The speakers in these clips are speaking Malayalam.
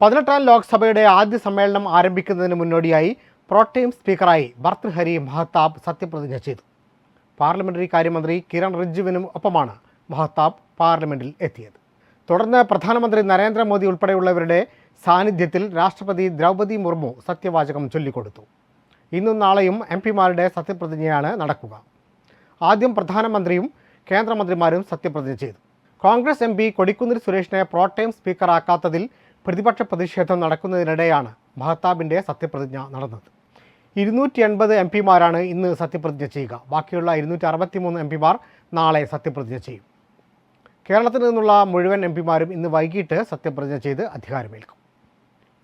പതിനെട്ടാം ലോക്സഭയുടെ ആദ്യ സമ്മേളനം ആരംഭിക്കുന്നതിന് മുന്നോടിയായി പ്രോട്ടീം സ്പീക്കറായി ഭർത്തൃഹരി മഹത്താബ് സത്യപ്രതിജ്ഞ ചെയ്തു. പാർലമെന്ററി കാര്യമന്ത്രി കിരൺ റിജ്ജുവിനും ഒപ്പമാണ് മഹത്താബ് പാർലമെന്റിൽ എത്തിയത്. തുടർന്ന് പ്രധാനമന്ത്രി നരേന്ദ്രമോദി ഉൾപ്പെടെയുള്ളവരുടെ സാന്നിധ്യത്തിൽ രാഷ്ട്രപതി ദ്രൗപദി മുർമു സത്യവാചകം ചൊല്ലിക്കൊടുത്തു. ഇന്നും നാളെയും എം പിമാരുടെ സത്യപ്രതിജ്ഞയാണ് നടക്കുക. ആദ്യം പ്രധാനമന്ത്രിയും കേന്ദ്രമന്ത്രിമാരും സത്യപ്രതിജ്ഞ ചെയ്തു. കോൺഗ്രസ് എം പി കൊടിക്കുന്നിൽ സുരേഷിനെ പ്രോട്ടൈം സ്പീക്കറാക്കാത്തതിൽ പ്രതിപക്ഷ പ്രതിഷേധം നടക്കുന്നതിനിടെയാണ് മഹത്താബിന്റെ സത്യപ്രതിജ്ഞ നടന്നത്. ഇരുന്നൂറ്റി എൺപത് എം പിമാരാണ് ഇന്ന് സത്യപ്രതിജ്ഞ ചെയ്യുക. ബാക്കിയുള്ള ഇരുന്നൂറ്റി അറുപത്തി മൂന്ന് എം പിമാർ നാളെ സത്യപ്രതിജ്ഞ ചെയ്യും. കേരളത്തിൽ നിന്നുള്ള മുഴുവൻ എം പിമാരും ഇന്ന് വൈകിട്ട് സത്യപ്രതിജ്ഞ ചെയ്ത് അധികാരമേൽക്കും.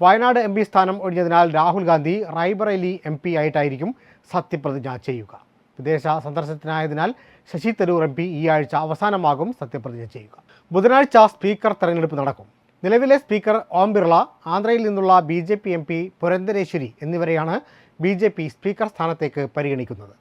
വയനാട് എം പി സ്ഥാനം ഒഴിഞ്ഞതിനാൽ രാഹുൽ ഗാന്ധി റായ്ബറേലി എം പി ആയിട്ടായിരിക്കും സത്യപ്രതിജ്ഞ ചെയ്യുക. വിദേശ സന്ദർശനത്തിനായതിനാൽ ശശി തരൂർ എം പി ഈ ആഴ്ച അവസാനമാകും സത്യപ്രതിജ്ഞ ചെയ്യുക. ബുധനാഴ്ച സ്പീക്കർ തെരഞ്ഞെടുപ്പ് നടക്കും. നിലവിലെ സ്പീക്കർ ഓം ബിർള ആന്ധ്രയിൽ നിന്നുള്ള B J P M P Purandeswari എന്നിവരെയാണ് ബി ജെ പി സ്പീക്കർ സ്ഥാനത്തേക്ക് പരിഗണിക്കുന്നത്.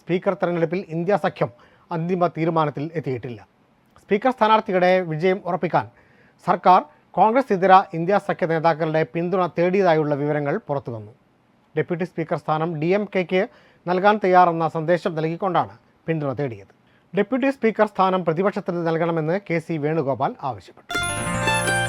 സ്പീക്കർ തെരഞ്ഞെടുപ്പിൽ ഇന്ത്യ സഖ്യം അന്തിമ തീരുമാനത്തിൽ എത്തിയിട്ടില്ല. സ്പീക്കർ സ്ഥാനാർത്ഥികളുടെ വിജയം ഉറപ്പിക്കാൻ സർക്കാർ കോൺഗ്രസ് ഇതര ഇന്ത്യ സഖ്യ നേതാക്കളുടെ പിന്തുണ തേടിയതായുള്ള വിവരങ്ങൾ പുറത്തുവന്നു. ഡെപ്യൂട്ടി സ്പീക്കർ സ്ഥാനം ഡി എം കെക്ക് നൽകാൻ തയ്യാറെന്ന സന്ദേശം നൽകിക്കൊണ്ടാണ് പിന്തുണ തേടിയത്. ഡെപ്യൂട്ടി സ്പീക്കർ സ്ഥാനം പ്രതിപക്ഷത്തിന് നൽകണമെന്ന് കെ സി വേണുഗോപാൽ ആവശ്യപ്പെട്ടു.